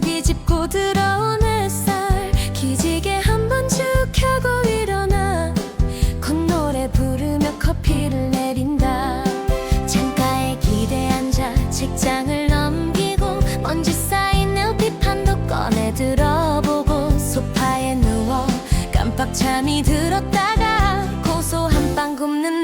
뒤집고 들어온 햇살. 기지개 한번 쭉 켜고 일어나. 콧노래 부르며 커피를 내린다. 창가에 기대 앉아 책장을 넘기고 먼지 쌓인 LP판도 꺼내 들어보고 소파에 누워 깜빡 잠이 들었다가 고소한 빵 굽는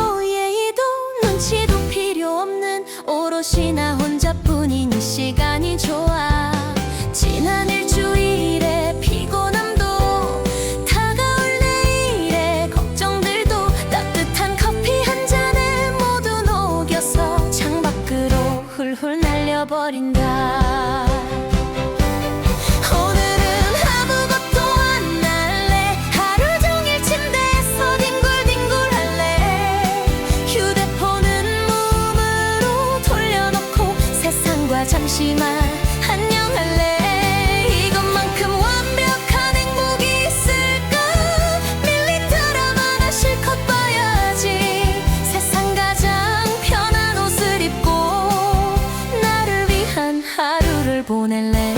오롯이 나 혼자뿐인 이 시간이 좋아. 지난 일주일의 피곤함도 다가올 내일의 걱정들도 따뜻한 커피 한 잔에 모두 녹여서 창밖으로 훌훌 날려버린다 하루를 보낼래?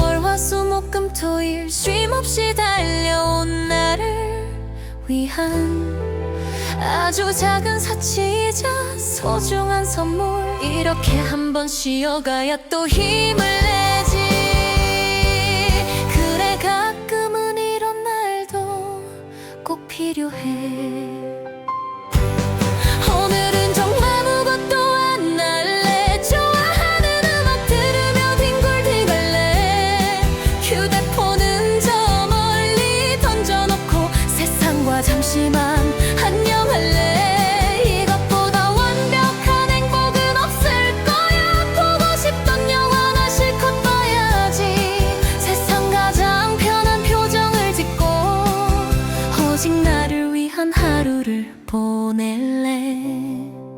월화수목금토일 쉼없이 달려온 나를 위한 아주 작은 사치이자 소중한 선물. 이렇게 한 번 쉬어가야 또 힘을 내지. 그래 가끔은 이런 날도 꼭 필요해. 오늘은 하루를 보낼래?